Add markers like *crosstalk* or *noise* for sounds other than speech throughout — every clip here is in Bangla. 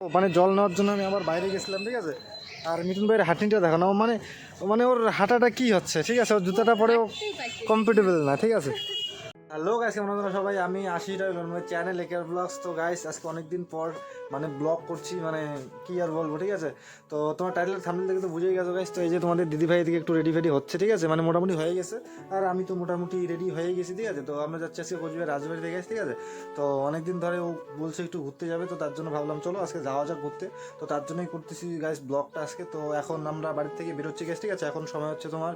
ও, মানে জল নেওয়ার জন্য আমি আবার বাইরে গেছিলাম ঠিক আছে? আর মিঠুন ভাইয়ের হাঁটনিটা দেখানো মানে মানে ওর হাঁটাটা কি হচ্ছে? ঠিক আছে ওর জুতাটা পরেও কম্পিটেবল না ঠিক আছে? হ্যালো গাইস কেমন আছেন সবাই? আমি আশি চ্যানেল একের ব্লগস তো গাইস আজকে অনেকদিন পর মানে ব্লগ করছি মানে কি আর বলব, ঠিক আছে? তো তোমার টাইটেল থামলে দেখে তো বুঝেই গেছো গাইস তো এই যে তোমাদের দিদি ভাই দিকে একটু রেডি ফেডি হচ্ছে, ঠিক আছে? মানে মোটামুটি হয়ে গেছে। আর আমি তো মোটামুটি রেডি হয়ে গেছি, ঠিক আছে? তো আমরা যাচ্ছি আজকে কোচবিহার রাজবাড়ি থেকে ঠিক আছে? তো অনেকদিন ধরে ও বলছে একটু ঘুরতে যাবে, তো তার জন্য ভাবলাম চলো আজকে যাওয়া যাক ঘুরতে। তো তার জন্যই করতেছি গাইস ব্লগটা আজকে। তো এখন আমরা বাড়ি থেকে বেরোচ্ছি গেছি ঠিক আছে? এখন সময় হচ্ছে তোমার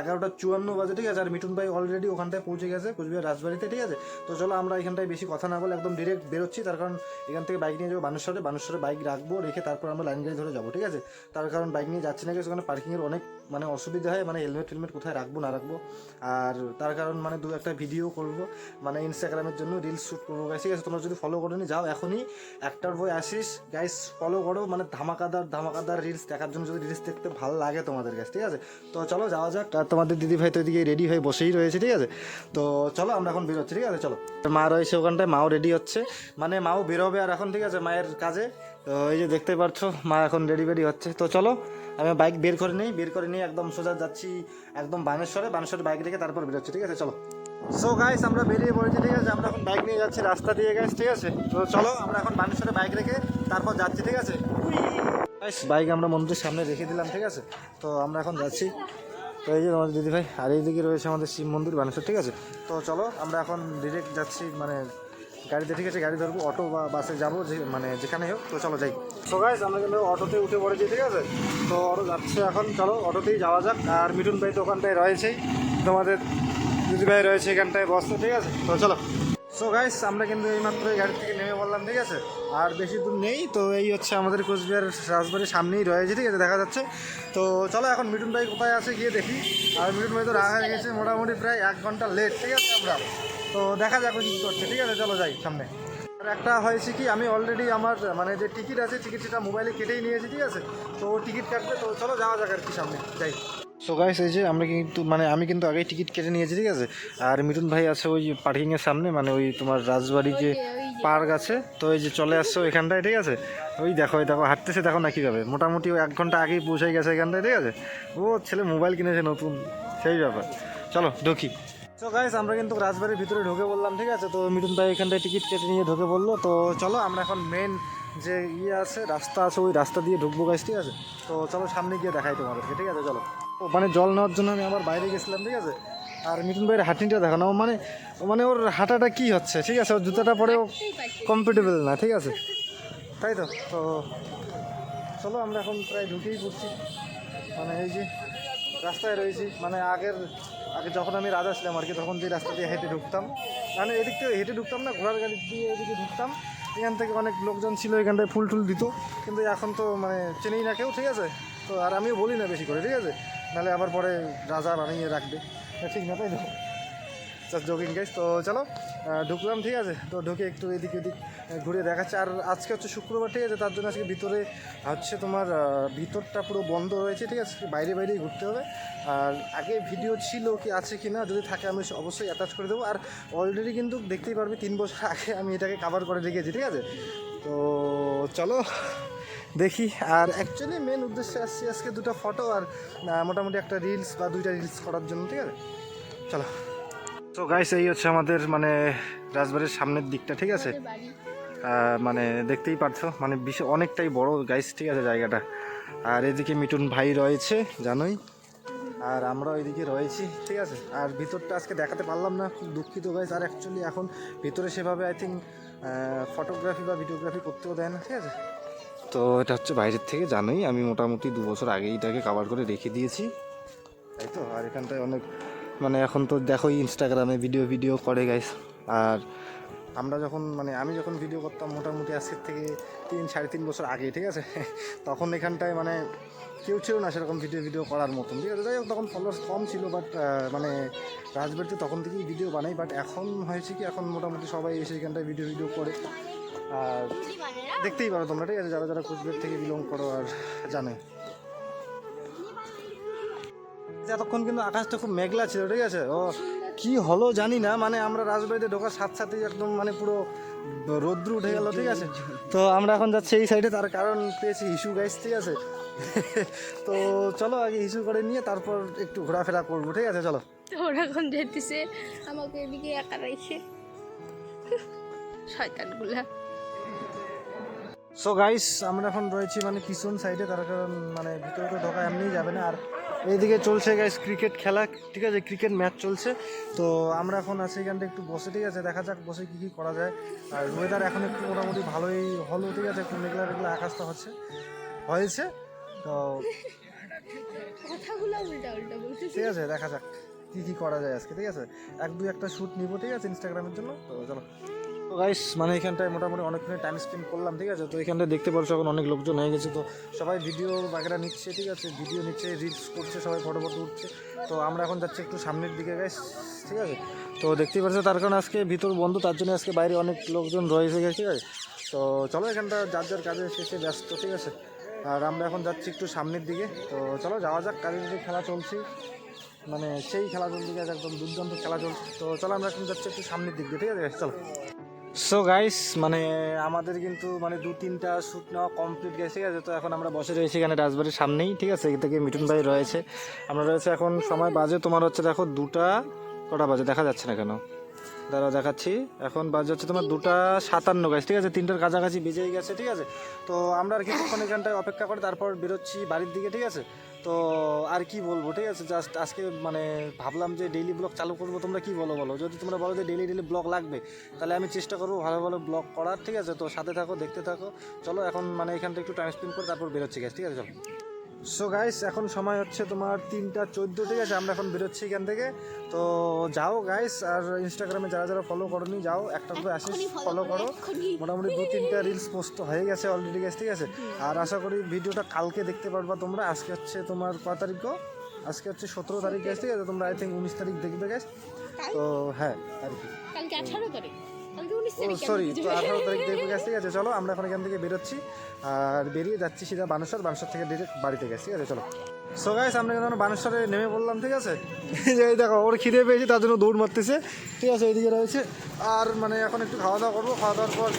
এগারোটা চুয়ান্ন বাজে, ঠিক আছে? আর মিঠুন ভাই অলরেডি ওখানটায় পৌঁছে গেছে, কোচবিহার রাজবাড়িতে ঠিক আছে? তো চলো আমরা এখানটায় বেশি কথা না বলে একদম ডিরেক্ট বেরোচ্ছি। তার কারণ এখান থেকে বাইক নিয়ে যাব বানেশ্বরে। বানেশ্বরে বাইক রাখব রেখে তারপর আমরা লাইন গাড়ি ধরে যাব ঠিক আছে? তার কারণ বাইক নিয়ে যাচ্ছি না ওখানে পার্কিংয়ের অনেক মানে অসুবিধা হয়। মানে হেলমেট হেলমেট কোথায় রাখব না রাখব? আর তার কারণ মানে দু একটা ভিডিও করব মানে ইনস্টাগ্রামের জন্য রিলস শ্যুট করব guys, ঠিক আছে? তোমরা যদি ফলো করো নি যাও এখনই। একটার বই আসিস গাইস ফলো করো। মানে ধামাকাদার ধামাকাদার রিলস দেখার জন্য যদি রিলস দেখতে ভালো লাগে তোমাদের কাছে ঠিক আছে? তো চলো যাওয়া যাক। আর তোমাদের দিদি ভাই তো এদিকে রেডি হয়ে বসেই রয়েছে ঠিক আছে? তো চলো আমরা এখন বেরোচ্ছি, ঠিক আছে? চলো। মা রয়েছে ওখানটায়, মাও রেডি হচ্ছে। মানে মাও বেরোবে আর এখন, ঠিক আছে, মায়ের কাজে। তো এই যে দেখতে পাচ্ছ, মা এখন রেডি বেডি হচ্ছে। তো চলো, আমি বাইক বের করে নিই, বের করে নিয়ে একদম সোজা যাচ্ছি, একদম বানেশ্বরে। বানেশ্বরে বাইক রেখে তারপর বেরোচ্ছি, ঠিক আছে? চলো। সো গাইস আমরা বেরিয়ে পড়েছি, ঠিক আছে? আমরা এখন বাইক নিয়ে যাচ্ছি রাস্তা দিয়ে গাইস ঠিক আছে? তো চলো, আমরা এখন বানেশ্বরে বাইক রেখে তারপর যাচ্ছি, ঠিক আছে? বাইক আমরা মন্দিরের সামনে রেখে দিলাম, ঠিক আছে? তো আমরা এখন যাচ্ছি। তো এই যে আমাদের দিদি ভাই, আর এইদিকে রয়েছে আমাদের শিব মন্দির, বানেশ্বর, ঠিক আছে? তো চলো, আমরা এখন ডিরেক্ট যাচ্ছি মানে গাড়িতে, ঠিক আছে? গাড়ি ধরবো, অটো বা বাসে যাব, যে মানে যেখানে হোক, তো চলো যাই। তো আমরা কিন্তু অটোতে উঠে পড়েছি, ঠিক আছে? তো অটো যাচ্ছে এখন, চলো, অটোতেই যাওয়া যাক। আর মিঠুন ভাই তো ওখানটায় রয়েছেই। তোমাদের দিদি ভাই রয়েছে এখানটায় বসতে, ঠিক আছে? তো চলো। সো গাইস আমরা কিন্তু এইমাত্র এই গাড়ি থেকে নেমে বললাম ঠিক আছে? আর বেশি দূর নেই, তো এই হচ্ছে আমাদের কোচবিহার রাজবাড়ির সামনেই রয়েছে, ঠিক আছে, দেখা যাচ্ছে। তো চলো এখন মিঠুন ভাই কোথায় আছে গিয়ে দেখি। আর মিঠুন ভাই তো রাখা গেছে মোটামুটি প্রায় এক ঘণ্টা লেট ঠিক আছে, আমরা। তো দেখা যাক কী করছে, ঠিক আছে, চলো যাই সামনে। আর একটা হয়েছে কি, আমি অলরেডি আমার মানে যে টিকিট আছে টিকিট সেটা মোবাইলে কেটেই নিয়েছি, ঠিক আছে? তো টিকিট কাটবে, তো চলো যাওয়া যাক আর কি সামনে, যাই। সো গাইস এই যে আমরা কিন্তু মানে আমি কিন্তু আগেই টিকিট কেটে নিয়েছি ঠিক আছে? আর মিঠুন ভাই আছে ওই পার্কিংয়ের সামনে মানে ওই তোমার রাজবাড়ি যে পার্ক আছে তো এই যে চলে আসছো এখানটায় ঠিক আছে? ওই দেখো ওই দেখো হাঁটতেছে দেখো না কীভাবে? মোটামুটি এক ঘণ্টা আগেই পৌঁছে গেছে এখানটায় ঠিক আছে? ও ছেলে মোবাইল কিনেছে নতুন সেই ব্যাপার। চলো ঢুকি তো গাইস আমরা কিন্তু রাজবাড়ির ভিতরে ঢুকে বললাম ঠিক আছে? তো মিঠুন ভাই এখানটায় টিকিট কেটে নিয়ে ঢুকে বলল তো চলো আমরা এখন মেন যে ইয়ে আছে রাস্তা আছে ওই রাস্তা দিয়ে ঢুকবো গাইস ঠিক আছে? তো চলো সামনে গিয়ে দেখাই তোমাদেরকে ঠিক আছে? চলো। মানে জল নেওয়ার জন্য আমি আবার বাইরে গেছিলাম ঠিক আছে? আর মিঠুন ভাইয়ের হাঁটনিটা দেখানো মানে মানে ওর হাঁটাটা কি হচ্ছে ঠিক আছে? ওর জুতাটা পরেও কম্পিটেবল না ঠিক আছে? তাই তো? তো চলো আমরা এখন প্রায় ঢুকেই পড়ছি। মানে এই যে রাস্তায় রয়েছি মানে আগের আগে যখন আমি রাজা ছিলাম আর কি তখন যে রাস্তা দিয়ে হেঁটে ঢুকতাম মানে এদিক থেকে হেঁটে ঢুকতাম না ঘোড়ার গাড়ি দিয়ে এদিকে ঢুকতাম। এখান থেকে অনেক লোকজন ছিল এখানটায় ফুল টুল দিত। কিন্তু এখন তো মানে চেনেই না কেউ ঠিক আছে? তো আর আমিও বলি না বেশি করে ঠিক আছে? নাহলে আবার পরে রাজা বানিয়ে রাখবে। ঠিক না তাই তো? জাস্ট জগিং গেস তো চলো ঢুকলাম ঠিক আছে? তো ঢুকে একটু এদিক আহ, ঘুরে দেখাচ্ছে। আর আজকে হচ্ছে শুক্রবার, ঠিক আছে? তার জন্য আজকে ভিতরে হচ্ছে তোমার ভিতরটা পুরো বন্ধ রয়েছে, ঠিক আছে? বাইরে বাইরেই ঘুরতে হবে। আর আগে ভিডিও ছিল কি আছে কি না, যদি থাকে আমি অবশ্যই অ্যাটাচ করে দেবো। আর অলরেডি কিন্তু দেখতেই পারবি, তিন বছর আগে আমি এটাকে কাভার করে রেখেছি, ঠিক আছে? তো চলো, দেখি। আর অ্যাকচুয়ালি মেন উদ্দেশ্যে আসছি আজকে দুটো ফটো আর মোটামুটি একটা রিলস বা দুইটা রিলস করার জন্য, ঠিক আছে? চলো। তো গাইস এই হচ্ছে আমাদের মানে রাজবাড়ির সামনের দিকটা, ঠিক আছে? মানে দেখতেই পারছ মানে বিশাল অনেকটাই বড়। গাইস ঠিক আছে জায়গাটা। আর এদিকে মিটুন ভাই রয়েছে, জানোই। আর আমরা ওইদিকে রয়েছি, ঠিক আছে। আর ভিতরটা আজকে দেখাতে পারলাম না, খুব দুঃখিত গাইস আর অ্যাকচুয়ালি এখন ভিতরে সেভাবে আই থিঙ্ক ফটোগ্রাফি বা ভিডিওগ্রাফি করতেও দেয় না, ঠিক আছে? তো এটা হচ্ছে বাইরের থেকে, জানোই। আমি মোটামুটি দু বছর আগেই এটাকে কাভার করে রেখে দিয়েছি। তাই তো? আর এখানটায় অনেক মানে এখন তো দেখোই ইনস্টাগ্রামে ভিডিও ভিডিও করে গাইস আর আমরা যখন মানে আমি যখন ভিডিও করতাম মোটামুটি আজকের থেকে তিন, সাড়ে তিন বছর আগে, ঠিক আছে? *laughs* তখন এখানটায় মানে কেউ ছিল না সেরকম ভিডিও ভিডিও করার মতন, ঠিক আছে? যাই হোক, তখন ফলোয়ার্স কম ছিল বাট মানে রাজবাড়িতে তখন থেকেই ভিডিও বানাই বাট এখন হয়েছে কি, এখন মোটামুটি সবাই এসে এখানটায় ভিডিও ভিডিও করে। আর দেখতেই পারো তোমরা, ঠিক আছে? যারা যারা কুচবিহার থেকে বিলং করো আর জানে। এতক্ষণ কিন্তু আকাশটা খুব মেঘলা ছিল, ঠিক আছে? ও কি হলো জানি না মানে আমরা রাজবাড়িতে ঢোকার সাথে সাথেই একদম মানে পুরো রোদ্রু উঠে গেল ঠিক আছে? তো আমরা এখন যাচ্ছি এই সাইডে তার কারণ পেয়েছি ইস্যু গাইস ঠিক আছে? *laughs* তো চলো আগে ইস্যু করে নিয়ে তারপর একটু ঘোরাফেরা করব ঠিক আছে? চলো। ওরা এখন যেতেছে আমাকে এদিকে একা রেখে শয়তানগুলা। সো গাইস আমরা এখন রয়েছি মানে পিছন সাইডে তার কারণ মানে ভিতরে তো ঢোকা এমনিই যাবে না আর এইদিকে চলছে গাইস ক্রিকেট খেলা। ঠিক আছে ক্রিকেট ম্যাচ চলছে। তো আমরা এখন আছি এখানটা একটু বসে ঠিক আছে? দেখা যাক বসে কী কী করা যায়। আর ওয়েদার এখন একটু মোটামুটি ভালোই হলো ঠিক আছে? একটু মেঘলা মেঘলা আকাশটা হচ্ছে হয়েছে। তো ঠিক আছে দেখা যাক কী কী করা যায় আজকে ঠিক আছে? এক দুই একটা শ্যুট নিবো ঠিক আছে ইনস্টাগ্রামের জন্য? তো চলো। তো গাইস মানে এখানটায় মোটামুটি অনেকক্ষণ টাইম স্পেন্ড করলাম, ঠিক আছে? তো এখানটায় দেখতে পাচ্ছ এখন অনেক লোকজন হয়ে গেছে, তো সবাই ভিডিও বাগেরা নিচ্ছে, ঠিক আছে? ভিডিও নিচ্ছে রিলস করছে, সবাই ফটো ফটো উঠছে তো আমরা এখন যাচ্ছি একটু সামনের দিকে গাইস ঠিক আছে? তো দেখতেই পাচ্ছ তার কারণে আজকে ভিতর বন্ধ, তার জন্য আজকে বাইরে অনেক লোকজন রয়েছে গেছে ঠিক আছে? তো চলো এখানটা যার যার কাজে শেষে ব্যস্ত, ঠিক আছে? আর আমরা এখন যাচ্ছি একটু সামনের দিকে, তো চলো যাওয়া যাক, কাজের দিকে খেলা চলছে। মানে সেই খেলা চলছে একদম দুর্দান্ত খেলা চলছে। তো চলো আমরা এখন যাচ্ছি একটু সামনের দিক ঠিক আছে? চলো। সো গাইস মানে আমাদের কিন্তু মানে দু তিনটা শ্যুট নেওয়া কমপ্লিট গেছে, ঠিক আছে? তো এখন আমরা বসে রয়েছি এখানে রাজবাড়ির সামনেই, ঠিক আছে? এখান থেকে মিঠুন ভাই রয়েছে। আমরা রয়েছে এখন সময় বাজে, তোমার হচ্ছে দেখো দুটা কটা বাজে, দেখা যাচ্ছে না কেন? দাঁড়াও, দেখাচ্ছি। এখন বাজে হচ্ছে তোমার দুটা সাতান্ন গাছ ঠিক আছে? তিনটার কাছাকাছি বেজেই গেছে, ঠিক আছে? তো আমরা আর কিছুক্ষণ এখানটায় অপেক্ষা করে তারপর বেরোচ্ছি বাড়ির দিকে, ঠিক আছে? তো আর কি বলব, ঠিক আছে? জাস্ট আজকে মানে ভাবলাম যে ডেইলি ব্লগ চালু করব, তোমরা কি বলো বলো? যদি তোমরা বলো যে ডেইলি ডেইলি ব্লগ লাগবে, তাহলে আমি চেষ্টা করব ভালো ভালো ব্লগ করার, ঠিক আছে? তো সাথে থাকো, দেখতে থাকো। চলো, এখন মানে এখানটা একটু টাইম স্পেন্ড করে তারপর বেরোচ্ছি গ্যাস ঠিক আছে? চলো। সো গাইস এখন সময় হচ্ছে তোমার তিনটা চোদ্দ ঠিক আছে? আমরা এখন বেরোচ্ছি এখান থেকে। তো যাও গাইস আর ইনস্টাগ্রামে যারা যারা ফলো করনি যাও একটা করে আসিস ফলো করো মোটামুটি দু তিনটা রিলস পোস্ট হয়ে গেছে অলরেডি গেছে ঠিক আছে? আর আশা করি ভিডিওটা কালকে দেখতে পারবা তোমরা। আজকে হচ্ছে তোমার কয় তারিখ? আজকে হচ্ছে সতেরো তারিখ গেছে ঠিক আছে? তোমরা আই থিঙ্ক উনিশ তারিখ দেখবে গেছ তো হ্যাঁ আর কি। কালকে আঠারো তারিখ। সরি তো আঠারো তারিখ দেখবে গেছে ঠিক আছে চলো আমরা এখন এখান থেকে বেরোচ্ছি আর বেরিয়ে যাচ্ছি সিধা বানেশ্বর বানেশ্বর থেকে ডিরেক্ট বাড়িতে গেছি ঠিক আছে চলো। সো গাইস আমরা কিন্তু বানেশ্বরে নেমে পড়লাম ঠিক আছে? এই দেখো ওর খিদে পেয়েছে তার জন্য দৌড় মারতেছে ঠিক আছে এইদিকে রয়েছে। আর মানে এখন একটু খাওয়া দাওয়া করব খাওয়া দাওয়ার পর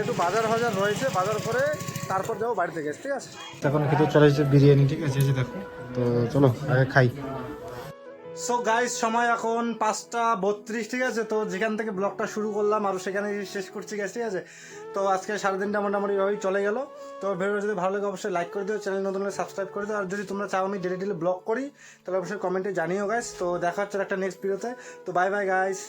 একটু বাজার ফাজার রয়েছে বাজার করে তারপর যাব বাড়িতে গেছে ঠিক আছে? এখন খেতে চলে এসেছে বিরিয়ানি ঠিক আছে এই দেখো তো চলো আগে খাই। সো গাইস সময় এখন পাঁচটা বত্রিশ, ঠিক আছে? তো যেখান থেকে ব্লগটা শুরু করলাম, আর সেখানে শেষ করছি গেছে ঠিক আছে? তো আজকে সারাদিনটা মোটামুটি এভাবেই চলে গেল। তো ভিডিও যদি ভালো লাগে, অবশ্যই লাইক করে দিও চ্যানেল নতুন হলে সাবস্ক্রাইব করে দিও। আর যদি তোমরা চাও আমি ডেলি ডেলি ব্লগ করি, তাহলে অবশ্যই কমেন্টে জানিও গাইস তো দেখা হচ্ছে একটা নেক্সট ভিডিওতে তো। Bye bye guys